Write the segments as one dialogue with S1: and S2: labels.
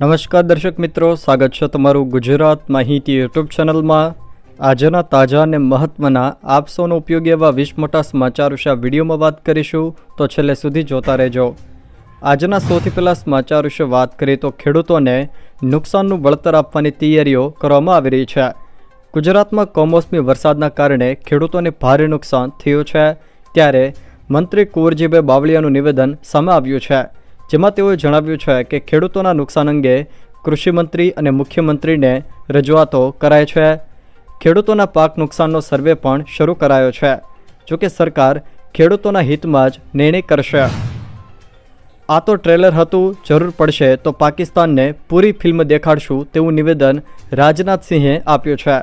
S1: નમસ્કાર દર્શક મિત્રો, સ્વાગત છે તમારું ગુજરાત માહિતી યુટ્યુબ ચેનલમાં. આજના તાજા અને મહત્વના આપ સૌનો ઉપયોગી એવા વીસ મોટા સમાચાર વિશે વિડીયોમાં વાત કરીશું, તો છેલ્લે સુધી જોતા રહેજો. આજના સૌથી પહેલાં સમાચાર વિશે વાત કરીએ તો ખેડૂતોને નુકસાનનું વળતર આપવાની તૈયારીઓ કરવામાં આવી રહી છે. ગુજરાતમાં કમોસમી વરસાદના કારણે ખેડૂતોને ભારે નુકસાન થયું છે, ત્યારે મંત્રી કુંવરજીભાઈ બાવળિયાનું નિવેદન સામે આવ્યું છે. જેમાં તેઓએ જણાવ્યું છે કે ખેડૂતોના નુકસાન અંગે કૃષિમંત્રી અને મુખ્યમંત્રીને રજૂઆતો કરાય છે. ખેડૂતોના પાક નુકસાનનો સર્વે પણ શરૂ કરાયો છે, જોકે સરકાર ખેડૂતોના હિતમાં જ નિર્ણય કરશે. આ તો ટ્રેલર હતું, જરૂર પડશે તો પાકિસ્તાનને પૂરી ફિલ્મ દેખાડશું તેવું નિવેદન રાજનાથસિંહે આપ્યું છે.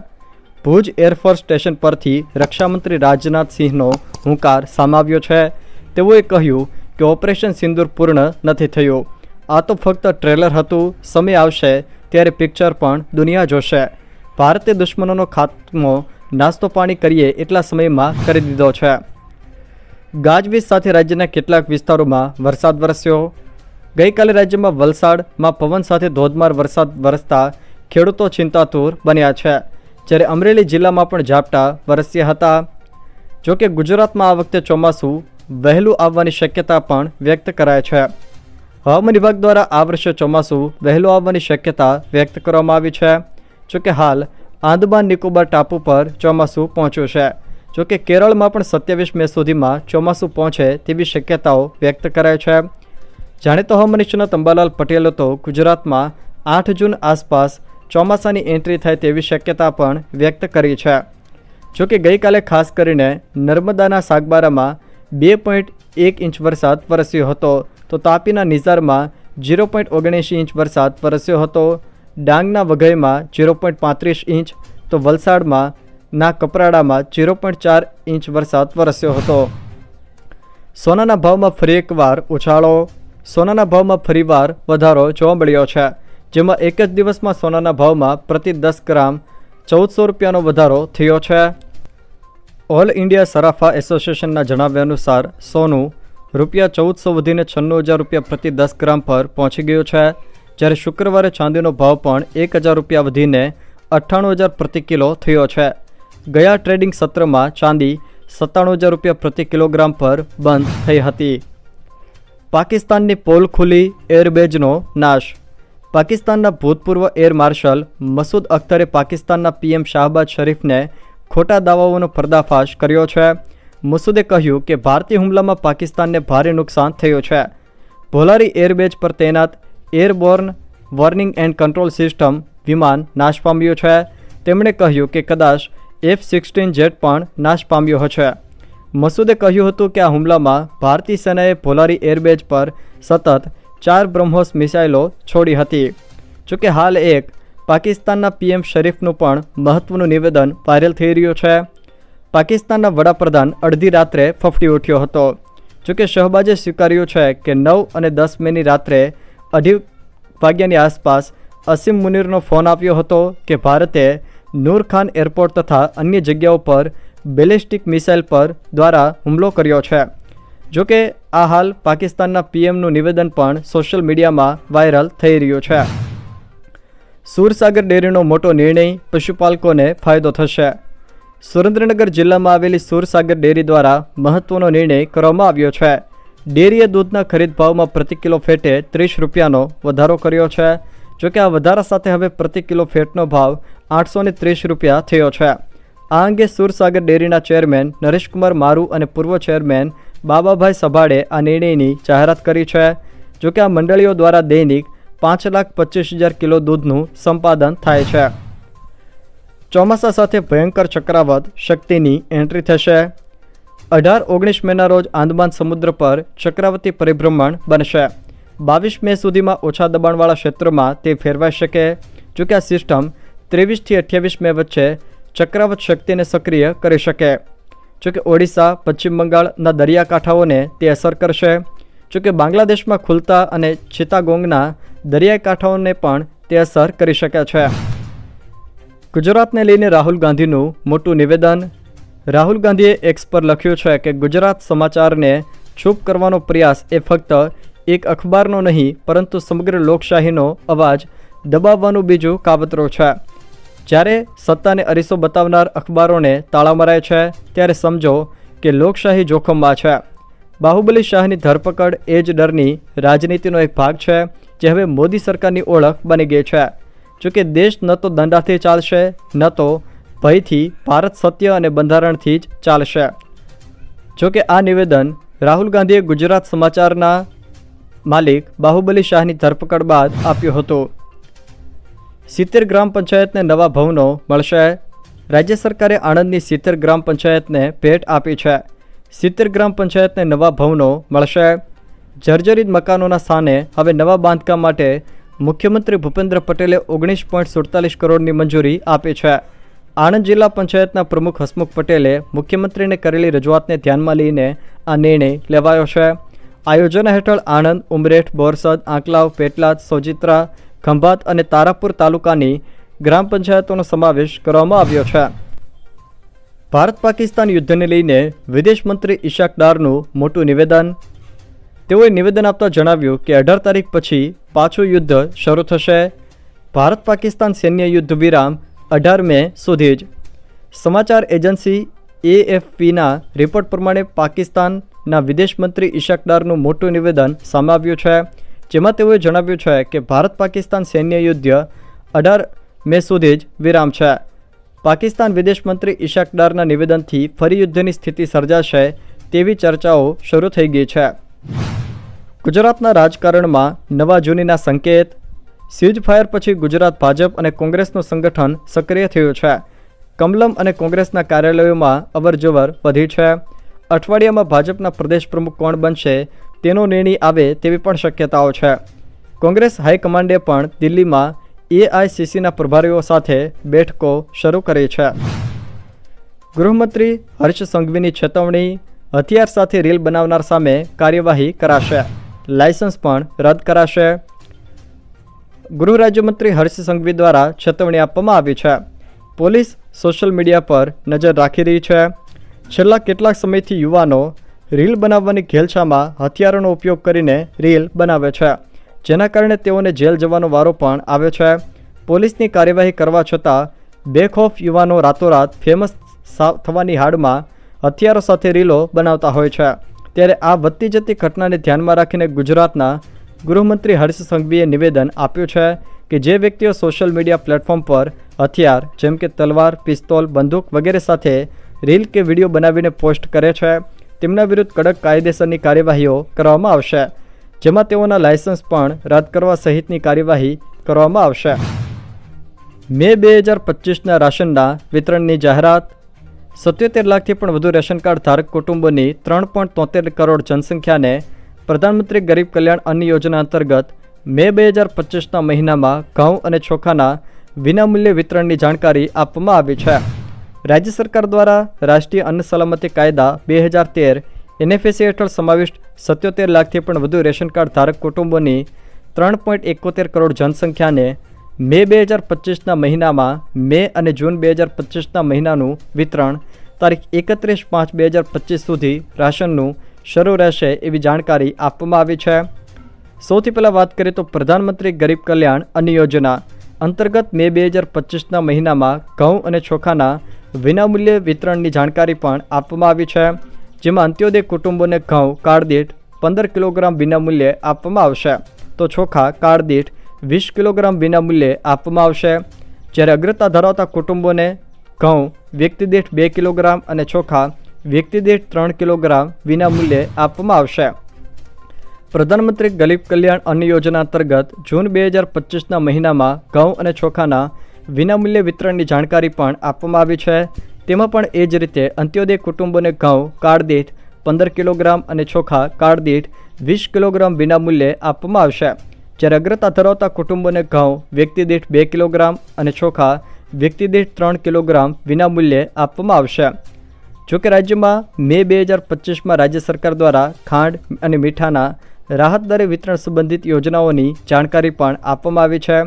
S1: ભુજ એરફોર્સ સ્ટેશન પરથી રક્ષામંત્રી રાજનાથસિંહનો હુંકાર સામાવ્યો છે. તેઓએ કહ્યું કે ઓપરેશન સિંદૂર પૂર્ણ નથી થયું. આ તો ફક્ત ટ્રેલર હતું, સમય આવશે, ત્યારે પિક્ચર પણ દુનિયા જોશે. ભારતે દુશ્મનોનો ખાત્મો નાસ્તો પાણી કરીએ એટલા સમયમાં કરી દીધો છે. ગાજવીજ સાથે રાજ્યના કેટલાક વિસ્તારોમાં વરસાદ વરસ્યો. ગઈકાલે રાજ્યમાં વલસાડમાં પવન સાથે ધોધમાર વરસાદ વરસતા ખેડૂતો ચિંતાતુર બન્યા છે, જ્યારે અમરેલી જિલ્લામાં પણ ઝાપટા વરસ્યા હતા. જોકે ગુજરાતમાં આ વખતે ચોમાસું વહેલું આવવાની શક્યતા પણ વ્યક્ત કરાય છે. હવામાન વિભાગ દ્વારા આ વર્ષે ચોમાસું વહેલું આવવાની શક્યતા વ્યક્ત કરવામાં આવી છે. જોકે હાલ આંદમાન નિકોબાર ટાપુ પર ચોમાસું પહોંચ્યું છે. જોકે કેરળમાં પણ સત્યાવીસ મે સુધીમાં ચોમાસું પહોંચે તેવી શક્યતાઓ વ્યક્ત કરાય છે. જાણીતો હવામાન નિષ્ણાત અંબાલાલ પટેલે તો ગુજરાતમાં આઠ જૂન આસપાસ ચોમાસાની એન્ટ્રી થાય તેવી શક્યતા પણ વ્યક્ત કરી છે. જોકે ગઈકાલે ખાસ કરીને નર્મદાના સાગબારામાં બે પોઈન્ટ એક ઇંચ વરસાદ વરસ્યો હતો. તો તાપીના નિઝારમાં ઝીરો પોઈન્ટ ઓગણએંશી ઇંચ વરસાદ વરસ્યો હતો. ડાંગના વઘઈમાં ઝીરો પોઈન્ટ પાંત્રીસ ઇંચ. તો વલસાડમાં, ના કપરાડામાં ઝીરો પોઈન્ટ ચાર ઇંચ વરસાદ વરસ્યો હતો. સોનાના ભાવમાં ફરી એકવાર ઉછાળો. સોનાના ભાવમાં ફરીવાર વધારો જોવા મળ્યો છે. જેમાં એક જ દિવસમાં સોનાના ભાવમાં પ્રતિ દસ ગ્રામ ચૌદસો રૂપિયાનો વધારો થયો છે. ઓલ ઇન્ડિયા સરાફા એસોસિએશનના જણાવ્યા અનુસાર, સોનું રૂપિયા ચૌદસો વધીને છન્નું હજાર રૂપિયા પ્રતિ દસ ગ્રામ પર પહોંચી ગયો છે, જ્યારે શુક્રવારે ચાંદીનો ભાવ પણ એક હજાર રૂપિયા વધીને અઠ્ઠાણું હજાર પ્રતિ કિલો થયો છે. ગયા ટ્રેડિંગ સત્રમાં ચાંદી સત્તાણું હજાર રૂપિયા પ્રતિ કિલોગ્રામ પર બંધ થઈ હતી. પાકિસ્તાનની પોલ ખુલી, એરબેઝનો નાશ. પાકિસ્તાનના ભૂતપૂર્વ એર માર્શલ મસૂદ અખ્તરે પાકિસ્તાનના પીએમ શાહબાજ શરીફને ખોટા દાવાઓનો પર્દાફાશ કર્યો છે. મસૂદે કહ્યું કે ભારતીય હુમલામાં પાકિસ્તાનને ભારે નુકસાન થયું છે. ભોલારી એરબેઝ પર તૈનાત airborne warning and control system વિમાન નાશ પામ્યું છે. તેમણે કહ્યું કે કદાચ એફ સિક્સટીન જેટ પણ નાશ પામ્યો હશે. મસૂદે કહ્યું હતું કે આ હુમલામાં ભારતીય સેનાએ ભોલારી એરબેઝ પર સતત ચાર બ્રહ્મોસ મિસાઇલો છોડી હતી. જોકે હાલ એક પાકિસ્તાનના પીએમ શરીફનું પણ મહત્વનું નિવેદન વાયરલ થઈ રહ્યું છે. પાકિસ્તાનના વડાપ્રધાન અડધી રાત્રે ફફડી ઉઠ્યો હતો. જોકે શહબાજે સ્વીકાર્યું છે કે નવ અને દસ મેની રાત્રે અઢી વાગ્યાની આસપાસ અસીમ મુનીરનો ફોન આવ્યો હતો કે ભારતે નૂર ખાન એરપોર્ટ તથા અન્ય જગ્યાઓ પર બેલિસ્ટિક મિસાઇલ પર દ્વારા હુમલો કર્યો છે. જોકે આ હાલ પાકિસ્તાનના પીએમનું નિવેદન પણ સોશિયલ મીડિયામાં વાયરલ થઈ રહ્યું છે. સુરસાગર ડેરીનો મોટો નિર્ણય પશુપાલકોને ફાયદો થશે. સુરેન્દ્રનગર જિલ્લામાં આવેલી સુરસાગર ડેરી દ્વારા મહત્વનો નિર્ણય કરવામાં આવ્યો છે. ડેરીએ દૂધના ખરીદ ભાવમાં પ્રતિ કિલો ફેટે ત્રીસ રૂપિયાનો વધારો કર્યો છે. જોકે આ વધારા સાથે હવે પ્રતિ કિલો ફેટનો ભાવ આઠસો ત્રીસ રૂપિયા થયો છે. આ અંગે સુરસાગર ડેરીના ચેરમેન નરેશકુમાર મારુ અને પૂર્વ ચેરમેન બાબાભાઈ સભાડે આ નિર્ણયની જાહેરાત કરી છે. જોકે આ મંડળીઓ દ્વારા દૈનિક પાંચ લાખ પચીસ હજાર કિલો દૂધનું સંપાદન થાય છે. ચોમાસા સાથે ભયંકર ચક્રાવત શક્તિની એન્ટ્રી થશે. અઢાર ઓગણીસ મેના રોજ આંદમાન સમુદ્ર પર ચક્રાવતી પરિભ્રમણ બનશે. બાવીસ મે સુધીમાં ઓછા દબાણવાળા ક્ષેત્રોમાં તે ફેરવાઈ શકે. જોકે આ સિસ્ટમ ત્રેવીસથી અઠ્યાવીસ મે વચ્ચે ચક્રાવત શક્તિને સક્રિય કરી શકે. જોકે ઓડિશા, પશ્ચિમ બંગાળના દરિયાકાંઠાઓને તે અસર કરશે. જોકે બાંગ્લાદેશમાં ખુલતા અને ચિત્તાગોંગના દરિયાઈ કાંઠાઓને પણ તે અસર કરી શકે છે. ગુજરાતને લઈને રાહુલ ગાંધીનું મોટું નિવેદન, રાહુલ ગાંધીએ એક્સ પર લખ્યું છે કે ગુજરાત સમાચારને ચૂપ કરવાનો પ્રયાસ એ ફક્ત એક અખબારનો નહીં, પરંતુ સમગ્ર લોકશાહીનો અવાજ દબાવવાનું બીજું કાવતરો છે. જ્યારે સત્તાને અરીસો બતાવનાર અખબારોને તાળા મરાય છે, ત્યારે સમજો કે લોકશાહી જોખમમાં છે. બાહુબલી શાહની ધરપકડ એ જ ડરની રાજનીતિનો એક ભાગ છે, જે હવે મોદી સરકારની ઓળખ બની ગઈ છે. જોકે દેશ ન તો દંડાથી ચાલશે, ન તો ભયથી ભારત સત્ય અને બંધારણથી જ ચાલશે. જોકે આ નિવેદન રાહુલ ગાંધીએ ગુજરાત સમાચારના માલિક બાહુબલી શાહની ધરપકડ બાદ આપ્યું હતું. સિત્તેર ગ્રામ પંચાયતને નવા ભવનો મળશે. રાજ્ય સરકારે આણંદની સિત્તેર ગ્રામ પંચાયતને ભેટ આપી છે. સિત્તેર ગ્રામ પંચાયતને નવા ભવનો મળશે. જર્જરિત મકાનોના સ્થાને હવે નવા બાંધકામ માટે મુખ્યમંત્રી ભૂપેન્દ્ર પટેલે ઓગણીસ પોઈન્ટ સુડતાલીસ કરોડની મંજૂરી આપી છે. આણંદ જિલ્લા પંચાયતના પ્રમુખ હસમુખ પટેલે મુખ્યમંત્રીને કરેલી રજૂઆતને ધ્યાનમાં લઈને આ નિર્ણય લેવાયો છે. આ યોજના હેઠળ આણંદ, ઉમરેઠ, બોરસદ, આંકલાવ, પેટલાદ, સોજિત્રા, ખંભાત અને તારાપુર તાલુકાની ગ્રામ પંચાયતોનો સમાવેશ કરવામાં આવ્યો છે. ભારત પાકિસ્તાન યુદ્ધને લઈને વિદેશ મંત્રી ડારનું મોટું નિવેદન. તેઓએ નિવેદન આપતા જણાવ્યું કે અઢાર તારીખ પછી પાછું યુદ્ધ શરૂ થશે. ભારત પાકિસ્તાન સૈન્ય યુદ્ધ વિરામ અઢાર મે સુધી જ. સમાચાર એજન્સી એએફપીના રિપોર્ટ પ્રમાણે પાકિસ્તાનના વિદેશ મંત્રી ઇશાક ડારનું મોટું નિવેદન સામે આવ્યું છે, જેમાં તેઓએ જણાવ્યું છે કે ભારત પાકિસ્તાન સૈન્ય યુદ્ધ અઢાર મે સુધી જ વિરામ છે. પાકિસ્તાન વિદેશ મંત્રી ઇશાક ડારના નિવેદનથી ફરી યુદ્ધની સ્થિતિ સર્જાશે તેવી ચર્ચાઓ શરૂ થઈ ગઈ છે. ગુજરાતના રાજકારણમાં નવા જૂનીના સંકેત, સીઝ ફાયર પછી ગુજરાત ભાજપ અને કોંગ્રેસનું સંગઠન સક્રિય થયું છે. કમલમ અને કોંગ્રેસના કાર્યાલયોમાં અવરજવર વધી છે. અઠવાડિયામાં ભાજપના પ્રદેશ પ્રમુખ કોણ બનશે તેનો નિર્ણય આવે તેવી પણ શક્યતાઓ છે. કોંગ્રેસ હાઈકમાન્ડે પણ દિલ્હીમાં એઆઈસીસીના પ્રભારીઓ સાથે બેઠકો શરૂ કરી છે. ગૃહમંત્રી હર્ષ સંઘવીની ચેતવણી હથિયાર સાથે રીલ બનાવનાર સામે કાર્યવાહી કરાશે. લાયસન્સ પણ રદ કરાશે. ગૃહ રાજ્યમંત્રી હર્ષ સંઘવી દ્વારા ચેતવણી આપવામાં આવી છે. પોલીસ સોશિયલ મીડિયા પર નજર રાખી રહી છે. છેલ્લા કેટલાક સમયથી યુવાનો રીલ બનાવવાની ઘેલછામાં હથિયારોનો ઉપયોગ કરીને રીલ બનાવે છે. જેના કારણે તેઓને જેલ જવાનો વારો પણ આવ્યો છે. પોલીસની કાર્યવાહી કરવા છતાં, બેખોફ યુવાનો રાતોરાત ફેમસ થવાની હાડમાં હથિયારો સાથે રીલો બનાવતા હોય છે. ત્યારે આ વધતી જતી ઘટનાને ધ્યાનમાં રાખીને ગુજરાતના ગૃહમંત્રી હર્ષ સંઘવીએ નિવેદન આપ્યું છે કે જે વ્યક્તિઓ સોશિયલ મીડિયા પ્લેટફોર્મ પર હથિયાર, જેમ કે તલવાર, પિસ્તોલ, બંદૂક વગેરે સાથે રીલ કે વીડિયો બનાવીને પોસ્ટ કરે છે, તેમના વિરુદ્ધ કડક કાયદેસરની કાર્યવાહીઓ કરવામાં આવશે. જેમાં તેઓના લાયસન્સ પણ રદ કરવા સહિતની કાર્યવાહી કરવામાં આવશે. મે બે હજાર પચીસના રાશનના વિતરણની જાહેરાત. સત્યોતેર લાખથી પણ વધુ રેશન કાર્ડ ધારક કુટુંબોની ત્રણ પોઈન્ટ તોતેર કરોડ જનસંખ્યાને પ્રધાનમંત્રી ગરીબ કલ્યાણ અન્ન યોજના અંતર્ગત મે બે હજાર પચીસના મહિનામાં ઘઉં અને ચોખાના વિનામૂલ્ય વિતરણની જાણકારી આપવામાં આવી છે. રાજ્ય સરકાર દ્વારા રાષ્ટ્રીય અન્ન સલામતી કાયદા બે હજાર તેર એનએફએસી હેઠળ સમાવિષ્ટ સત્યોતેર લાખથી પણ વધુ રેશન કાર્ડ ધારક કુટુંબોની ત્રણ પોઈન્ટ એકોતેર કરોડ જનસંખ્યાને મે બે હજાર પચીસના મહિનામાં મે અને જૂન બે હજાર પચીસના મહિનાનું વિતરણ, તારીખ એકત્રીસ પાંચ બે હજાર પચીસ સુધી રાશનનું શરૂ રહેશે એવી જાણકારી આપવામાં આવી છે. સૌથી પહેલાં વાત કરીએ તો પ્રધાનમંત્રી ગરીબ કલ્યાણ અન્ન યોજના અંતર્ગત મે બે હજાર પચીસના મહિનામાં ઘઉં અને ચોખાના વિનામૂલ્યે વિતરણની જાણકારી પણ આપવામાં આવી છે. જેમાં અંત્યોદય કુટુંબોને ઘઉં, કાળદીઠ, પંદર કિલોગ્રામ વિનામૂલ્યે આપવામાં આવશે. તો ચોખા, કાળદીઠ, વીસ કિલોગ્રામ વિનામૂલ્યે આપવામાં આવશે. જ્યારે અગ્રતા ધરાવતા કુટુંબોને ઘઉં, વ્યક્તિદીઠ બે કિલોગ્રામ અને ચોખા, વ્યક્તિદીઠ ત્રણ કિલોગ્રામ વિનામૂલ્યે આપવામાં આવશે. પ્રધાનમંત્રી ગરીબ કલ્યાણ અન્ન યોજના અંતર્ગત જૂન બે હજાર પચીસના મહિનામાં ઘઉં અને ચોખાના વિનામૂલ્યે વિતરણની જાણકારી પણ આપવામાં આવી છે. તેમાં પણ એ જ રીતે અંત્યોદય કુટુંબોને ઘઉં કાર્ડ દીઠ પંદર કિલોગ્રામ અને ચોખા કાર્ડ દીઠ વીસ કિલોગ્રામ વિનામૂલ્યે આપવામાં આવશે. જ્યારે અગ્રતા ધરાવતા કુટુંબોને ઘઉં વ્યક્તિ દીઠ બે કિલોગ્રામ અને ચોખા વ્યક્તિ દીઠ ત્રણ કિલોગ્રામ વિનામૂલ્યે આપવામાં આવશે. જોકે રાજ્યમાં મે બે હજાર પચીસમાં રાજ્ય સરકાર દ્વારા ખાંડ અને મીઠાના રાહત દરે વિતરણ સંબંધિત યોજનાઓની જાણકારી પણ આપવામાં આવી છે.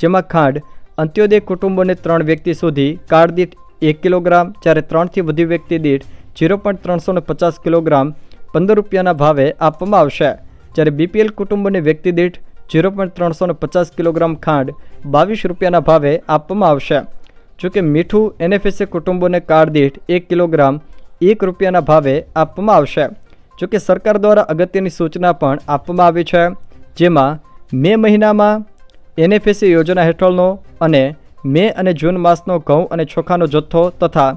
S1: જેમાં ખાંડ, અંત્યોદય કુટુંબોને ત્રણ વ્યક્તિ સુધી કાર્ડ દીઠ એક કિલોગ્રામ, જ્યારે ત્રણથી વધુ વ્યક્તિ દીઠ ઝીરો પોઈન્ટ ત્રણસો પચાસ કિલોગ્રામ પંદર રૂપિયાના ભાવે આપવામાં આવશે. જ્યારે બીપીએલ કુટુંબની વ્યક્તિ દીઠ ઝીરો પોઈન્ટ ત્રણસો પચાસ કિલોગ્રામ ખાંડ બાવીસ રૂપિયાના ભાવે આપવામાં આવશે. જોકે મીઠું એનએફએસએ કુટુંબોને કાર્ડ દીઠ એક કિલોગ્રામ, એક રૂપિયાના ભાવે આપવામાં આવશે. જોકે સરકાર દ્વારા અગત્યની સૂચના પણ આપવામાં આવી છે, જેમાં મે મહિનામાં એનએફએસએ યોજના હેઠળનો અને મે અને જૂન માસનો ઘઉં અને ચોખાનો જથ્થો તથા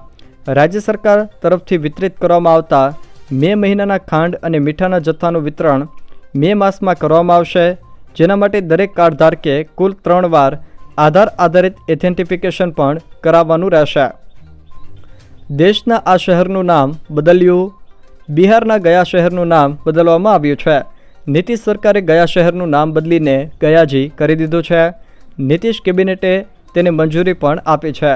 S1: રાજ્ય સરકાર તરફથી વિતરિત કરવામાં આવતા મે મહિનાના ખાંડ અને મીઠાના જથ્થાનું વિતરણ મે માસમાં કરવામાં આવશે, જેના માટે દરેક કાર્ડ ધારકે કુલ ત્રણ વાર આધાર આધારિત એથેન્ટિફિકેશન પણ કરાવવાનું રહેશે. દેશના આ શહેરનું નામ બદલ્યું. બિહારના ગયા શહેરનું નામ બદલવામાં આવ્યું છે. નીતિશ સરકારે ગયા શહેરનું નામ બદલીને ગયાજી કરી દીધું છે. નીતિશ કેબિનેટે તેને મંજૂરી પણ આપી છે.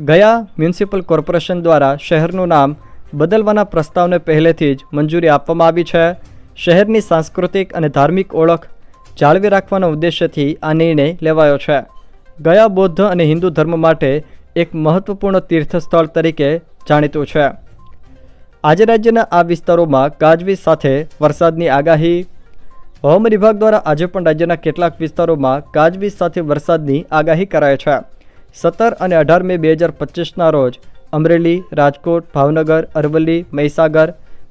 S1: ગયા મ્યુનિસિપલ કોર્પોરેશન દ્વારા શહેરનું નામ બદલવાના પ્રસ્તાવને પહેલેથી જ મંજૂરી આપવામાં આવી છે. શહેરની સાંસ્કૃતિક અને ધાર્મિક ઓળખ જાળવી રાખવાના ઉદ્દેશ્યથી આ નિર્ણય લેવાયો છે. ગયા બૌદ્ધ અને હિન્દુ ધર્મ માટે એક મહત્વપૂર્ણ તીર્થસ્થળ તરીકે જાણીતું છે. આજે રાજ્યના આ વિસ્તારોમાં ગાજવીજ સાથે વરસાદની આગાહી હવામાન વિભાગ દ્વારા આજે પણ રાજ્યના કેટલાક વિસ્તારોમાં ગાજવીજ સાથે વરસાદની આગાહી કરાઈ છે. સત્તર અને અઢાર મે બે હજાર પચીસના રોજ અમરેલી, રાજકોટ, ભાવનગર, અરવલ્લી, મહીસાગર,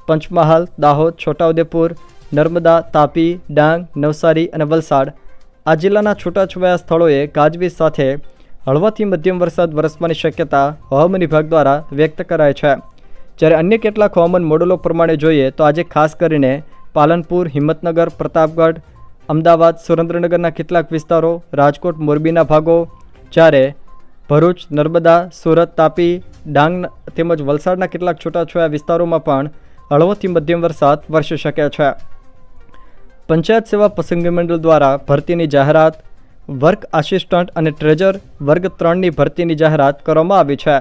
S1: પંચમહાલ, દાહોદ, છોટાઉદેપુર, નર્મદા, તાપી, ડાંગ, નવસારી અને વલસાડ આ જિલ્લાના છૂટાછવાયા સ્થળોએ ગાજવીજ સાથે હળવાથી મધ્યમ વરસાદ વરસવાની શક્યતા હવામાન વિભાગ દ્વારા વ્યક્ત કરાય છે. જ્યારે અન્ય કેટલાક હવામાન મોડેલો પ્રમાણે જોઈએ તો આજે ખાસ કરીને પાલનપુર, હિંમતનગર, પ્રતાપગઢ, અમદાવાદ, સુરેન્દ્રનગરના કેટલાક વિસ્તારો, રાજકોટ, મોરબીના ભાગો, જ્યારે ભરૂચ, નર્મદા, સુરત, તાપી, ડાંગ તેમજ વલસાડના કેટલાક છૂટાછવાયા વિસ્તારોમાં પણ હળવોથી મધ્યમ વરસાદ વરસી શકે છે. પંચાયત સેવા પસંદગી મંડળ દ્વારા ભરતીની જાહેરાત, વર્ક આસિસ્ટન્ટ અને ટ્રેજર વર્ગ ત્રણની ભરતીની જાહેરાત કરવામાં આવી છે.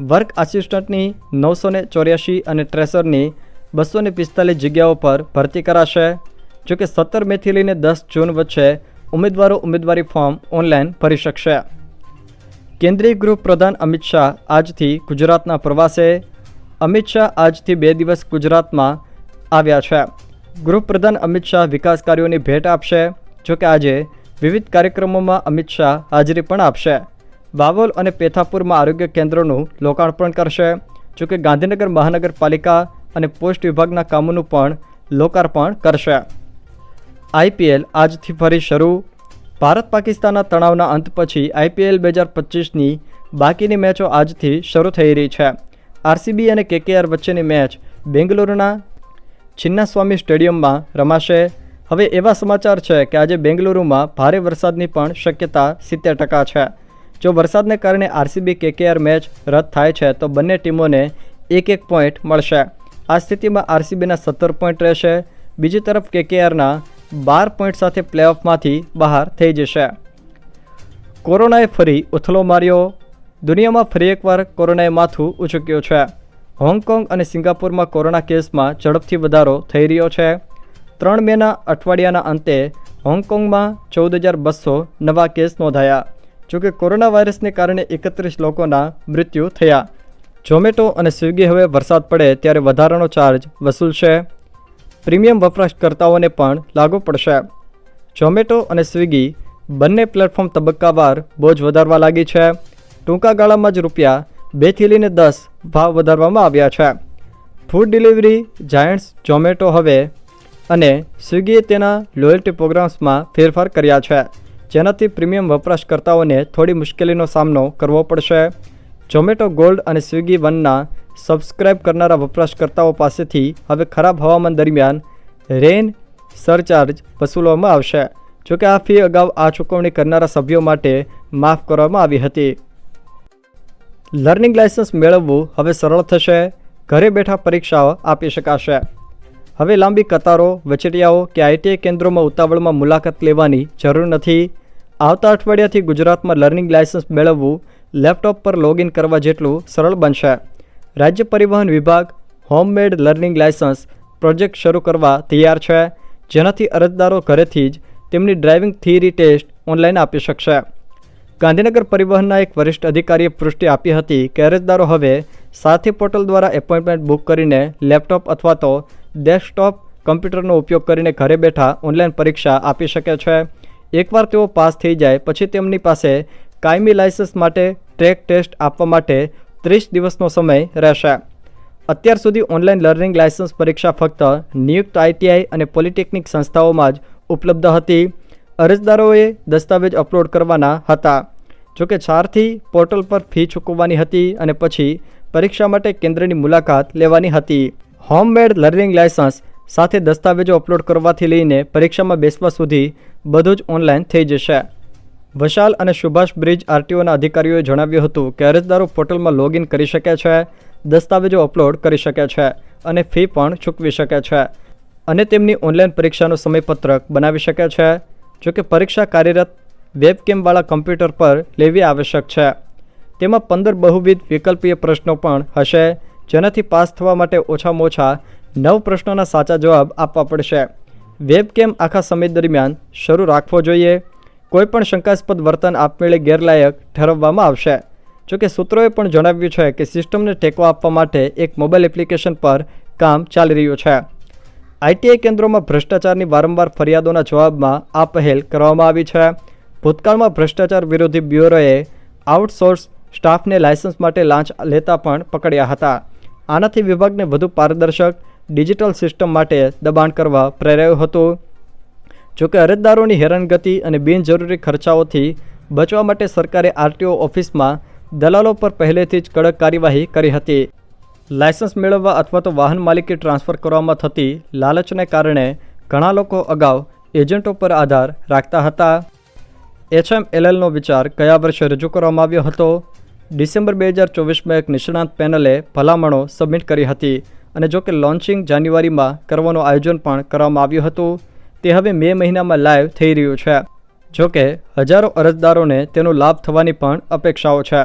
S1: વર્ક આસિસ્ટન્ટની નવસો ચોર્યાસી અને ટ્રેસરની બસો ને પિસ્તાલીસ જગ્યાઓ પર ભરતી કરાશે. જોકે સત્તર મેથી લઈને દસ જૂન વચ્ચે ઉમેદવારો ઉમેદવારી ફોર્મ ઓનલાઈન ભરી શકશે. કેન્દ્રીય ગૃહપ્રધાન અમિત શાહ આજથી ગુજરાતના પ્રવાસે. અમિત શાહ આજથી બે દિવસ ગુજરાતમાં આવ્યા છે. ગૃહપ્રધાન અમિત શાહ વિકાસ કાર્યોની ભેટ આપશે. જોકે આજે વિવિધ કાર્યક્રમોમાં અમિત શાહ હાજરી પણ આપશે. વાવોલ અને પેથાપુરમાં આરોગ્ય કેન્દ્રોનું લોકાર્પણ કરશે. જોકે ગાંધીનગર મહાનગરપાલિકા અને પોસ્ટ વિભાગના કામોનું પણ લોકાર્પણ કરશે. આઈપીએલ આજથી ફરી શરૂ. ભારત પાકિસ્તાનના તણાવના અંત પછી આઈપીએલ બે હજાર પચીસની બાકીની મેચો આજથી શરૂ થઈ રહી છે. આરસીબી અને કેકેઆર વચ્ચેની મેચ બેંગલુરુના છિન્નાસ્વામી સ્ટેડિયમમાં રમાશે. હવે એવા સમાચાર છે કે આજે બેંગલુરુમાં ભારે વરસાદની પણ શક્યતા સિત્તેર ટકા છે. જો વરસાદને કારણે આરસીબી કેકેઆર મેચ રદ થાય છે, તો બંને ટીમોને એક એક પોઈન્ટ મળશે. આ સ્થિતિમાં આરસીબીના સત્તર પોઈન્ટ રહેશે. બીજી તરફ કેકેઆરના બાર પોઈન્ટ સાથે પ્લેઓફમાંથી બહાર થઈ જશે. કોરોનાએ ફરી ઉથલો માર્યો. દુનિયામાં ફરી એકવાર કોરોનાએ માથું ઉચક્યું છે. હોંગકોંગ અને સિંગાપુરમાં કોરોના કેસમાં ઝડપથી વધારો થઈ રહ્યો છે. ત્રણ મેના અઠવાડિયાના અંતે હોંગકોંગમાં ચૌદ હજાર બસો નવા કેસ નોંધાયા. જોકે કોરોના વાયરસને કારણે એકત્રીસ લોકોના મૃત્યુ થયા. ઝોમેટો અને સ્વિગી હવે વરસાદ પડે ત્યારે વધારાનો ચાર્જ વસૂલશે. પ્રીમિયમ વપરાશકર્તાઓને પણ લાગુ પડશે. ઝોમેટો અને સ્વિગી બંને પ્લેટફોર્મ તબક્કાવાર બોજ વધારવા લાગી છે. ટૂંકા ગાળામાં જ રૂપિયા બેથી લઈને દસ ભાવ વધારવામાં આવ્યા છે. ફૂડ ડિલિવરી જાયન્ટ્સ ઝોમેટો હવે અને સ્વિગીએ તેના લોયલ્ટી પ્રોગ્રામ્સમાં ફેરફાર કર્યા છે. જેનાથી પ્રીમિયમ વપરાશકર્તાઓને થોડી મુશ્કેલીનો સામનો કરવો પડશે. ઝોમેટો ગોલ્ડ અને સ્વિગી વનના સબસ્ક્રાઇબ કરનારા વપરાશકર્તાઓ પાસેથી હવે ખરાબ હવામાન દરમિયાન રેન સરચાર્જ વસૂલવામાં આવશે. જોકે આ ફી અગાઉ આ ચૂકવણી કરનારા સભ્યો માટે માફ કરવામાં આવી હતી. લર્નિંગ લાયસન્સ મેળવવું હવે સરળ થશે. ઘરે બેઠા પરીક્ષાઓ આપી શકાશે. હવે લાંબી કતારો, વચેટિયાઓ કે આઈટીઆઈ કેન્દ્રોમાં ઉતાવળમાં મુલાકાત લેવાની જરૂર નથી. આવતા અઠવાડિયાથી ગુજરાતમાં લર્નિંગ લાયસન્સ મેળવવું લેપટોપ પર લોગિન કરવા જેટલું સરળ બનશે. રાજ્ય પરિવહન વિભાગ, હોમમેડ લર્નિંગ લાયસન્સ પ્રોજેક્ટ શરૂ કરવા તૈયાર છે, જેનાથી અરજદારો ઘરેથી જ તેમની ડ્રાઇવિંગ થિયરી ટેસ્ટ ઓનલાઈન આપી શકશે. ગાંધીનગર પરિવહનના એક વરિષ્ઠ અધિકારીએ પુષ્ટિ આપી હતી કે અરજદારો હવે સાથી પોર્ટલ દ્વારા એપોઇન્ટમેન્ટ બુક કરીને લેપટોપ અથવા તો ડેસ્કટોપ કમ્પ્યુટરનો ઉપયોગ કરીને ઘરે બેઠા ઓનલાઈન પરીક્ષા આપી શકે છે. એકવાર તેઓ પાસ થઈ જાય, પછી તેમની પાસે કાયમી લાયસન્સ માટે ટ્રેક ટેસ્ટ આપવા માટે ત્રીસ દિવસનો સમય રહેશે. અત્યાર સુધી ઓનલાઈન લર્નિંગ લાયસન્સ પરીક્ષા ફક્ત નિયુક્ત આઈટીઆઈ અને પોલિટેકનિક સંસ્થાઓમાં જ ઉપલબ્ધ હતી. અરજદારોએ દસ્તાવેજ અપલોડ કરવાના હતા. જોકે ચારથી પોર્ટલ પર ફી ચૂકવવાની હતી અને પછી પરીક્ષા માટે કેન્દ્રની મુલાકાત લેવાની હતી. હોમમેડ લર્નિંગ લાયસન્સ સાથે દસ્તાવેજો અપલોડ કરવાથી લઈને પરીક્ષામાં બેસવા સુધી બધું જ ઓનલાઈન થઈ જશે. વશાલ અને સુભાષ બ્રિજ આરટીઓના અધિકારીઓએ જણાવ્યું હતું કે અરજદારો પોર્ટલમાં લોગિન કરી શકે છે, દસ્તાવેજો અપલોડ કરી શકે છે અને ફી પણ ચૂકવી શકે છે અને તેમની ઓનલાઈન પરીક્ષાનું સમયપત્રક બનાવી શકે છે જોકે પરીક્ષા કાર્યરત વેબકેમવાળા કમ્પ્યુટર પર લેવી આવશ્યક છે. તેમાં પંદર બહુવિધ વિકલ્પીય પ્રશ્નો પણ હશે, જેનાથી પાસ થવા માટે ઓછામાં ઓછા નવ પ્રશ્નોના સાચા જવાબ આપવા પડશે. વેબકેમ આખા સમય દરમિયાન શરૂ રાખવો જોઈએ. કોઈપણ શંકાસ્પદ વર્તન આપમેળે ગેરલાયક ઠેરવવામાં આવશે. જો કે સૂત્રોએ પણ જણાવ્યું છે કે સિસ્ટમને ટેકો આપવા માટે એક મોબાઈલ એપ્લિકેશન પર કામ ચાલી રહ્યું છે. આઈટીઆઈ કેન્દ્રોમાં ભ્રષ્ટાચારની વારંવાર ફરિયાદોના જવાબમાં આ પહેલ કરવામાં આવી છે. ભૂતકાળમાં ભ્રષ્ટાચાર વિરોધી બ્યુરોએ આઉટસોર્સ સ્ટાફને લાયસન્સ માટે લાંચ લેતા પણ પકડ્યા હતા. આનાથી વિભાગને વધુ પારદર્શક ડિજિટલ સિસ્ટમ માટે દબાણ કરવા પ્રેરાયું હતું. જોકે અરજદારોની હેરાનગતિ અને બિનજરૂરી ખર્ચાઓથી બચવા માટે સરકારે આરટીઓ ઓફિસમાં દલાલો પર પહેલેથી જ કડક કાર્યવાહી કરી હતી. લાયસન્સ મેળવવા અથવા તો વાહન માલિકી ટ્રાન્સફર કરવામાં થતી લાલચને કારણે ઘણા લોકો અગાઉ એજન્ટો પર આધાર રાખતા હતા. એચએમએલએલનો વિચાર કયા વર્ષે રજૂ કરવામાં આવ્યો હતો. ડિસેમ્બર બે હજાર ચોવીસમાં એક નિષ્ણાંત પેનલે ભલામણો સબમિટ કરી હતી અને જોકે લોન્ચિંગ જાન્યુઆરીમાં કરવાનું આયોજન પણ કરવામાં આવ્યું હતું. તે હવે મે મહિનામાં લાઈવ થઈ રહ્યું છે. જો કે, હજારો અરજદારોને તેનો લાભ થવાની પણ અપેક્ષાઓ છે.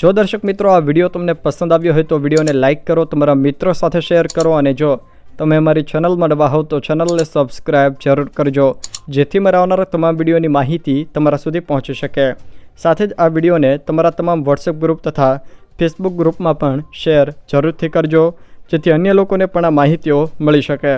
S1: જો દર્શક મિત્રો આ વીડિયો તમને પસંદ આવ્યો હોય તો વિડીયોને લાઇક કરો, તમારા મિત્રો સાથે શેર કરો અને જો તમે અમારી ચેનલમાં નવા હોવ તો ચેનલને સબસ્ક્રાઈબ જરૂર કરજો, જેથી મારા આવનારા તમામ વિડીયોની માહિતી તમારા સુધી પહોંચી શકે. સાથે જ આ વિડીયોને તમારા તમામ વોટ્સએપ ગ્રુપ તથા ફેસબુક ગ્રુપમાં પણ શેર જરૂરથી કરજો, જેથી અન્ય લોકોને પણ આ માહિતીઓ મળી શકે.